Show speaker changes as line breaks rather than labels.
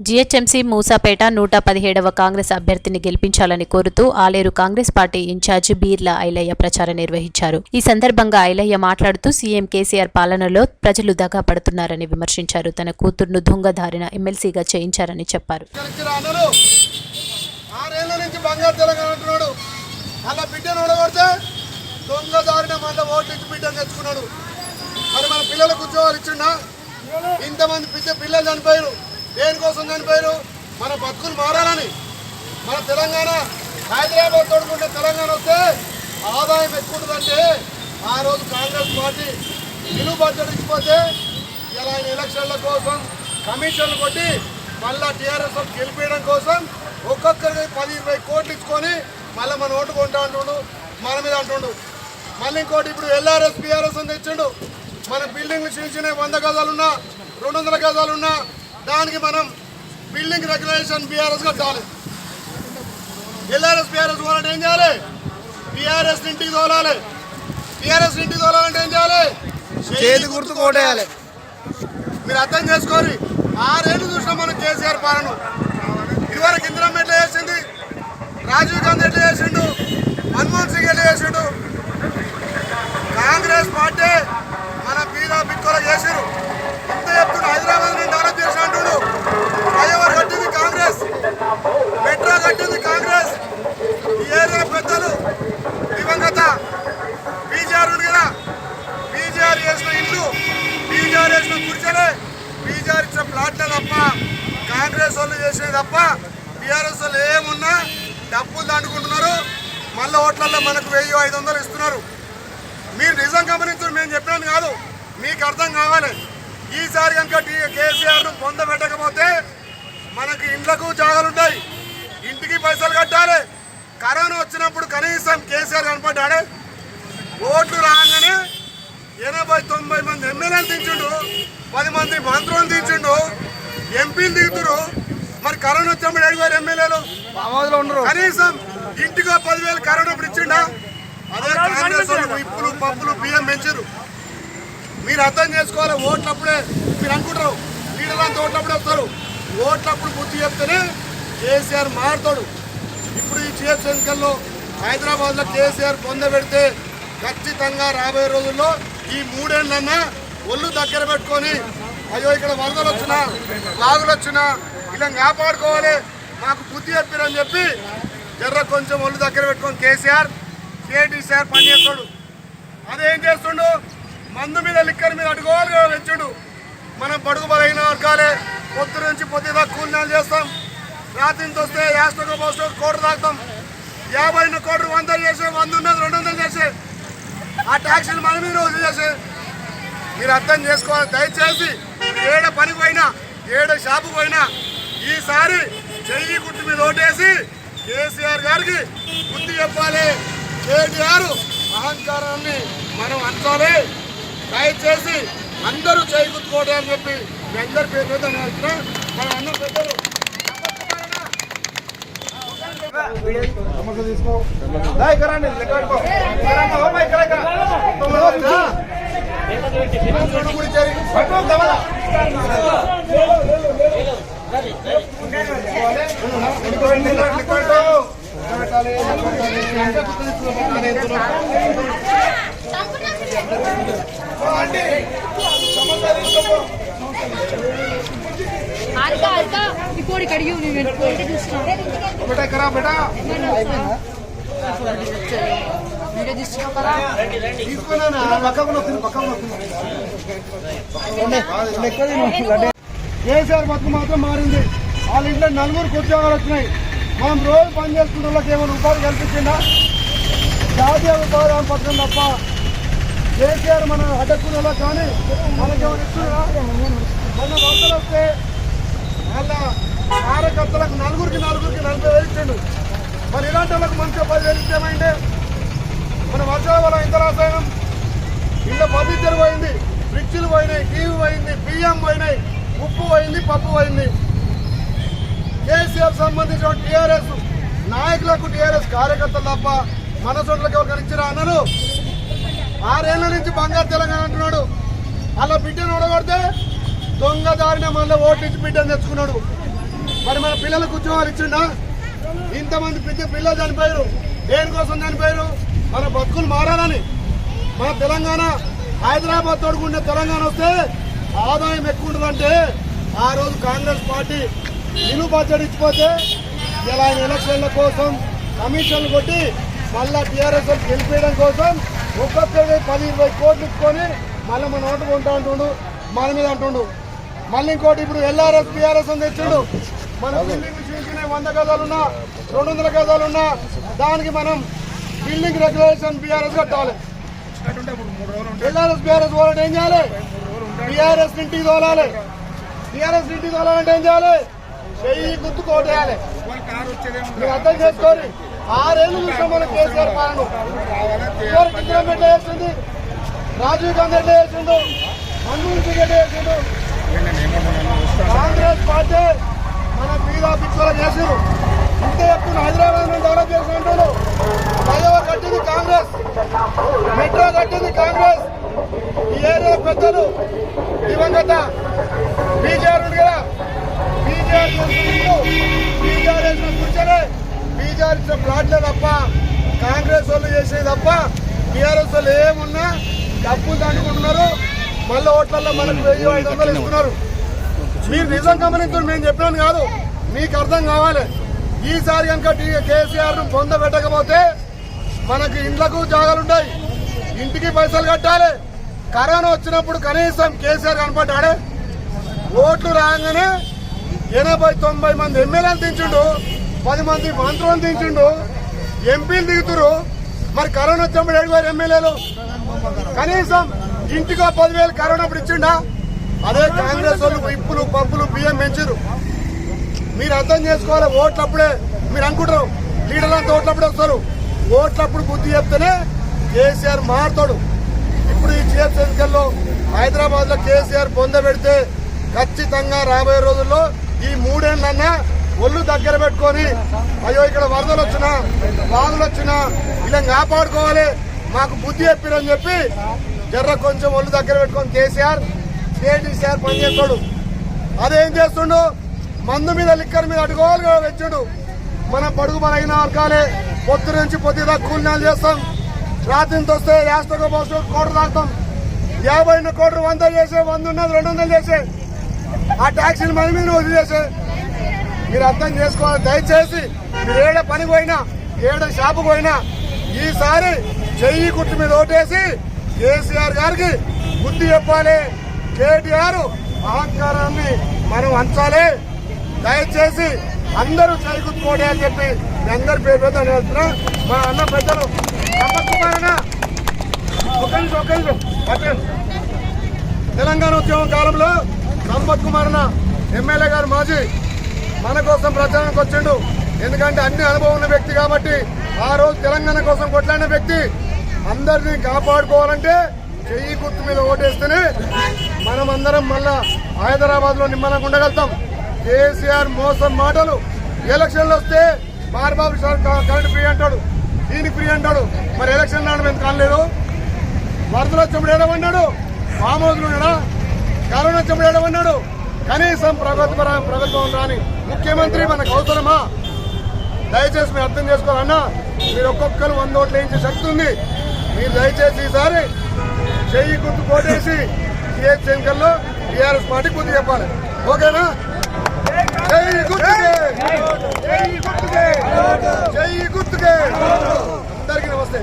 GHMC Moosapet నూట పదిహేడవ కాంగ్రెస్ అభ్యర్థిని గెలిపించాలని కోరుతూ Aler Congress party in-charge Beerla Ilaiah ప్రచారం నిర్వహించారు. ఈ సందర్భంగా ఐలయ్య మాట్లాడుతూ సీఎం కేసీఆర్ పాలనలో ప్రజలు దగా పడుతున్నారని విమర్శించారు. తన కూతుర్ను దొంగదారిన ఎమ్మెల్సీగా చేయించారని చెప్పారు.
ఇంతమంది పిల్లలు చనిపోయారు దేనికోసం చనిపోయారు? మన బతుకులు మారాలని. మన తెలంగాణ హైదరాబాద్ తోడుకుంటే తెలంగాణ వస్తే ఆదాయం ఎక్కువ ఉంటుందంటే ఆ రోజు కాంగ్రెస్ పార్టీ నిలువు బడ్జెట్ ఇచ్చిపోతే ఇలా ఆయన ఎలక్షన్ల కోసం కమిషన్లు కొట్టి మళ్ళా టీఆర్ఎస్ గెలిపించడం కోసం ఒక్కొక్కరికి పది ఇరవై కోట్లు ఇచ్చుకొని మళ్ళీ మన ఓటు కొంటా అంటుండు మన మీద అంటుండు. మళ్ళీ ఇంకోటి ఇప్పుడు ఎల్ఆర్ఎస్ బీఆర్ఎస్ అని తెచ్చిండు. మన బిల్డింగ్లు చిన్న చిన్న వంద గజాలున్నా రెండు వందల గజాలున్నా దానికి మనం బిల్డింగ్ రెగ్యులేషన్ బీఆర్ఎస్ కట్టాలి ఎల్ఆర్ఎస్ బీఆర్ఎస్ పోవాలంటే ఏం చేయాలి? బీఆర్ఎస్ ఇంటికి తోలాలి. బీఆర్ఎస్ ఇంటికి తోలాలంటే ఏం చేయాలి?
చేతి గుర్తు కోటేయాలి.
మీరు అర్థం చేసుకోరు ఆరేళ్ళు చూసినాం మనం కేసీఆర్ పాలన. ఇదివరకు ఇందిరమ్మ ఎట్లా చేసింది? రాజీవ్ గాంధీ ఎట్లా చేసిండు? మన్మోహన్ సింగ్ ఎట్లా చేసిండు? కాంగ్రెస్ పార్టీ కాంగ్రెస్ వాళ్ళు చేసేది తప్ప టీఆర్ఎస్ వాళ్ళు ఏమున్నా డబ్బులు దండుకుంటున్నారు. మళ్ళీ ఓట్లలో మనకు వెయ్యి ఐదు వందలు ఇస్తున్నారు. మీరు నిజం గమనించరు మేము చెప్పినాను కాదు. మీకు అర్థం కావాలి. ఈసారి కనుక టీ- కేసీఆర్ను పొందబెట్టకపోతే మనకు ఇండ్లకు జాగాలు ఉంటాయి. ఇంటికి పైసలు కట్టాలి. కరోనా వచ్చినప్పుడు కనీసం కేసీఆర్ కనపడ్డాడే. ఓట్లు రాగానే ఎనభై తొంభై మంది ఎమ్మెల్యేలు దించుండు పది మంది మంత్రులను దించుండు. ఎంపీలు దిగుతురు మరి కరోనా వచ్చినప్పుడు ఏడుగురు ఎమ్మెల్యేలు. కనీసం ఇంటికో పదివేలు కరోనా ఇప్పుడు ఇచ్చిండా? అదే కాంగ్రెస్ ఇప్పులు పప్పులు బియ్యం పెంచారు మీరు అర్థం చేసుకోవాలి ఓట్లప్పుడే మీరు అనుకుంటారు. లీడర్ అంతా ఓట్లప్పుడే వస్తారు. ఓట్లప్పుడు బుద్ధి చెప్తేనే కేసీఆర్ మారుతాడు. ఇప్పుడు ఈ చీఫ్ ఎన్నికల్లో హైదరాబాద్లో కేసీఆర్ పొందబెడితే ఖచ్చితంగా రాబోయే రోజుల్లో ఈ మూడేళ్ళన్నా ఒళ్ళు దగ్గర పెట్టుకొని అయ్యో ఇక్కడ వరదలు వచ్చినా లాగులు వచ్చినా ఇలా కాపాడుకోవాలి మాకు బుద్ధి చెప్పారని చెప్పి జర్ర కొంచెం ఒళ్ళు దగ్గర పెట్టుకొని కేసీఆర్ కేటీసీఆర్ పనిచేస్తాడు అదేం చేస్తుండు? మందు మీద లిక్కర్ మీద అడుగోలుగా పెంచుడు మనం బడుగు బలైన వర్గాలే పొద్దు నుంచి పొద్దుగా కూలినాలు చేస్తాం. రాత్రి నుంచి వస్తే యాస్టో పోస్టో కోట్లు తాగుతాం. యాభై కోట్లు వందలు చేసే వంద ఉన్నది రెండు వందలు చేసే. ఆ ట్యాక్సీలు మన మీద వసూలు చేసే. మీరు అర్థం చేసుకోవాలి. దయచేసి ఏడ పని పోయినా ఏడ షాపు పోయినా ఈసారి చెయ్యి గుట్టు మీద ఓటేసి కేసీఆర్ గారికి బుద్ధి చెప్పాలి. కేటీఆర్ అహంకారాన్ని మనం అంచాలి. దయచేసి అందరూ చేయి గుర్తుకోవడం అని చెప్పి మీ అందరి పేరు మీద నేను అంటున్నా. మన అన్న పెద్దలు.
అల్కా అల్కా ఇప్పుడు కడిగి పోయి చూస్తున్నాను
బేటా. కరా బేటా
వీడియో తీస్తున్నావు కదా
తీసుకున్నానా పక్కకు నొక్కింది పక్కకు నొక్కింది కేసీఆర్ బతుకు మాత్రం మారింది వాళ్ళ ఇంట్లో నలుగురికి ఉద్యోగాలు వచ్చినాయి మనం రోజు పని చేసుకున్న వాళ్ళకి ఏమైనా ఉపాధి కల్పించిందా జాతీయ ఉపాధి హామీ పథకం తప్ప కేసీఆర్ మనం అడ్డక్కున్న వాళ్ళకి కానీ మనకేమైనా ఇస్తున్నా మన వరదలు వస్తే వాళ్ళ కార్యకర్తలకు నలుగురికి నలుగురికి నలభై వేలు ఇచ్చిండు మరి ఇలాంటి వాళ్ళకి మంచిగా పది వేలు ఇస్తే మన వర్షాల ఇంత ఎంత రాసాయనం ఇంట్లో ఫర్నిచర్ పోయింది ఫ్రిడ్జ్లు పోయినాయి టీవీ పోయింది బియ్యం పోయినాయి ఉప్పు పోయింది పప్పు పోయింది. కేసీఆర్ సంబంధించిన టీఆర్ఎస్ నాయకులకు టీఆర్ఎస్ కార్యకర్తలు తప్ప మన చోట్లకి ఒకరు ఇచ్చిరా అన్నారు ఆరేళ్ళ నుంచి బంగారు తెలంగాణ అంటున్నాడు. అలా బిడ్డను ఓడగొడితే దొంగ దారిన మళ్ళీ ఓట్లు ఇచ్చి బిడ్డను తెచ్చుకున్నాడు. మరి మన పిల్లలకు ఉద్యోగాలు ఇచ్చిండా? ఇంతమంది పెద్ద పిల్లలు చనిపోయారు. దేనికోసం చనిపోయారు? మన బతుకులు మారాలని మన తెలంగాణ హైదరాబాద్ తోడుకుంటే తెలంగాణ వస్తే ఆదాయం ఎక్కువ ఉంటుందంటే ఆ రోజు కాంగ్రెస్ పార్టీ నిలువ బడ్జెట్ ఇచ్చిపోతే ఇలా ఎలక్షన్ల కోసం కమిషన్లు కొట్టి మళ్ళా టీఆర్ఎస్ గెలిపేయడం కోసం ఒక్కొక్కటి పది ఇరవై కోట్లు ఇచ్చుకొని మళ్ళీ మన ఓటు కొంటా అంటుండు మన మీద అంటుండు. మళ్ళీ ఇంకోటి ఇప్పుడు ఎల్ఆర్ఎస్ బీఆర్ఎస్ అని తెచ్చిండు. మన వంద గజాలున్నా రెండు వందల గజాలున్నా దానికి మనం బిల్డింగ్ రెగ్యులేషన్ బీఆర్ఎస్ కట్టాలి. ఎల్ఆర్ఎస్ బీఆర్ఎస్ వాళ్ళని ఏం చేయాలి? బీఆర్ఎస్ ఇంటికి తోలాలి. బీఆర్ఎస్ ఇంటికి తోలాలంటే ఏం చేయాలి? చెయ్యి గుర్తు కోటేయాలి. మీరు అర్థం చేసుకోండి. ఆరేళ్ళు చూసాం మనం కేసీఆర్ పాలన. ఇదివరకు ఇందిరా ఎట్లా చేసింది? రాజీవ్ గాంధీ ఎట్లా చేసిండు? మన్మోహన్ సింగ్ ఎట్లా చేసిండు? కాంగ్రెస్ పార్టీ మన మీద పిచ్చోల చేసిండు. ఇంత చెప్తున్న హైదరాబాద్ను డెవలప్ చేసినట్టు ఫ్లైఓవర్ కట్టింది కాంగ్రెస్ మెట్రో కట్టింది కాంగ్రెస్. ఈ ఏరియా పెద్దలు దివంగత బీజేఆర్ ఉంది కదా బీజేఆర్ బీజేఆర్ వేసిన కూర్చొని బీజేఆర్ ఇచ్చిన ప్లాట్లే తప్ప కాంగ్రెస్ వాళ్ళు చేసేది తప్ప టీఆర్ఎస్ వాళ్ళు ఏమున్నా డబ్బులు దండుకుంటున్నారు. మళ్ళీ ఓట్లలో మనకు వెయ్యి ఐదు వందలు ఇస్తున్నారు. మీరు నిజం గమనించారు మేము చెప్పినాను కాదు. మీకు అర్థం కావాలి. ఈసారి కనుక కేసీఆర్ను పొందబెట్టకపోతే మనకు మనకి ఇండ్లకు జాగాలు ఉంటాయి ఇంటికి పైసలు కట్టాలి. కరోనా వచ్చినప్పుడు కనీసం కేసీఆర్ కనపడ్డాడే. ఓట్లు రాగానే ఎనభై తొంభై మంది ఎమ్మెల్యేలు దించిండు. పది మంది మంత్రులను దించిండు. ఎంపీలు దిగుతురు. మరి కరోనా వచ్చినప్పుడు ఏడుగురు ఎమ్మెల్యేలు. కనీసం ఇంటికో పదివేలు కరోనా ఇప్పుడు ఇచ్చిండా? అదే కాంగ్రెస్ వాళ్ళు ఇప్పులు పప్పులు బియ్యం పెంచారు మీరు అర్థం చేసుకోవాలి ఓట్లప్పుడే మీరు అనుకుంటారు లీడర్లు అంతా ఓట్లప్పుడే వస్తారు. ఓట్లప్పుడు బుద్ధి చెప్తేనే కేసీఆర్ మారుతాడు. ఇప్పుడు ఈ జిఎఫ్ ఎన్నికల్లో హైదరాబాద్లో కేసీఆర్ పొందబెడితే ఖచ్చితంగా రాబోయే రోజుల్లో ఈ మూడేళ్ళన్నా ఒళ్ళు దగ్గర పెట్టుకొని అయ్యో ఇక్కడ వరదలు వచ్చినా బాధలు వచ్చినా ఇలా కాపాడుకోవాలి మాకు బుద్ధి చెప్పిరని చెప్పి జర్ర కొంచెం ఒళ్ళు దగ్గర పెట్టుకొని కేసీఆర్ కేటీసీఆర్ పనిచేస్తాడు. అదేం చేస్తుండు? మందు మీద లిక్కర్ మీద అడుగోలుగా వెచ్చుడు. మన పడుగు బలైన వర్గాలే పొద్దు నుంచి పొద్దుగా కూలినాలు చేస్తాం. రాత్రి నుంచి వస్తే యాస్టకు పోస్తూ కోటర్ తాగుతాం. యాభై కోట్లు వంద చేసే వంద ఉన్నది రెండు వందలు చేసే. ఆ ట్యాక్సీని మన మీద వదిలేసే మీరు అర్థం చేసుకోవాలి. దయచేసి మీరు ఏడ పని పోయినా ఏడ షాపు పోయినా ఈసారి చెయ్యి గుట్టు మీద ఓటేసి కేసీఆర్ గారికి బుద్ధి చెప్పాలి. కేటీఆర్ అహంకారాన్ని మనం అంచాలి. దయచేసి అందరూ చెయ్యి అని చెప్పి మీ అందరి పేరు పెద్ద వెళ్తున్నా. మా అన్న పెద్దలు తెలంగాణ ఉద్యమం కాలంలో సంపత్ కుమార్ అన్న ఎమ్మెల్యే గారు మాజీ మన కోసం ప్రచారానికి వచ్చిండు. ఎందుకంటే అన్ని అనుభవం ఉన్న వ్యక్తి కాబట్టి ఆ రోజు తెలంగాణ కోసం కొట్లాడిన వ్యక్తి అందరినీ కాపాడుకోవాలంటే చెయ్యి గుర్తు మీద ఓటేస్తేనే మనం అందరం మళ్ళా హైదరాబాద్లో నిమ్మలంగా ఉండగలుగుతాం. కేసీఆర్ మోసం మాటలు ఎలక్షన్లు వస్తే బాలబాబు సార్ కరెంట్ ఫ్రీ అంటాడు. దీనికి ఫ్రీ అంటాడు. మరి ఎలక్షన్ నాడు మేము కాలేదు వరదలు వచ్చినప్పుడు ఏడమన్నాడు మామూలు కరోనా వచ్చినప్పుడు ఏడమన్నాడు కనీసం ప్రగతి ప్రభుత్వం రాని ముఖ్యమంత్రి మనకు అవసరమా? దయచేసి మీరు అర్థం చేసుకోవాలన్నా మీరు ఒక్కొక్కరు వంద ఓట్లు వేయించే శక్తి ఉంది. మీరు దయచేసి ఈసారి చెయ్యి గుర్తు కోటేసి సిహెచ్ ఎన్నికల్లో టీఆర్ఎస్ పార్టీ గుర్తు చెప్పాలి. ఓకేనా? చెయ్యి గుర్తుకే. చెయ్యి గుర్తుకే. అందరికీ నమస్తే.